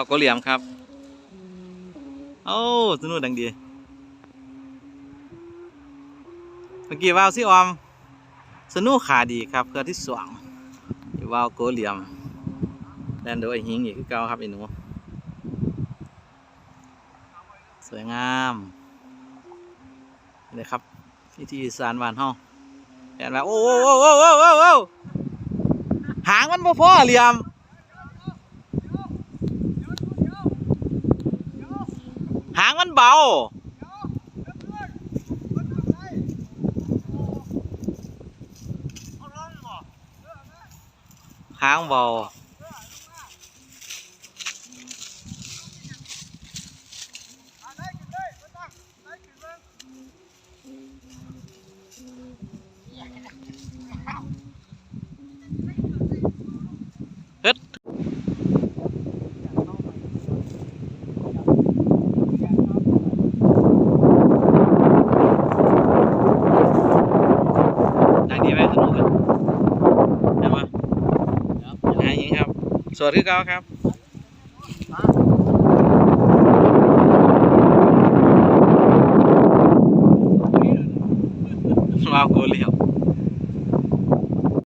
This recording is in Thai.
เอาโกเหลี่ยมครับ โอ้สนุกดังดี เมื่อกี้ว่าวสิออม สนุกขาดีครับเพื่อที่สวงอีว่าวโกเหลี่ยมแลนโดยไอหิงอีกคือเก่าครับไอหนู สวยงามเลยครับพิธีสารวานเฮาแอนว่าโอ้โอ้โอ้โอ้โอ้โอ้โอ้หางมันบ่พอเหลี่ยม หางมัน เบาหางเบา ทางนี้ไหมสนุกกันได้ไหมหายิงครับ สวัสดีครับครับว้าวโกเลี้ยม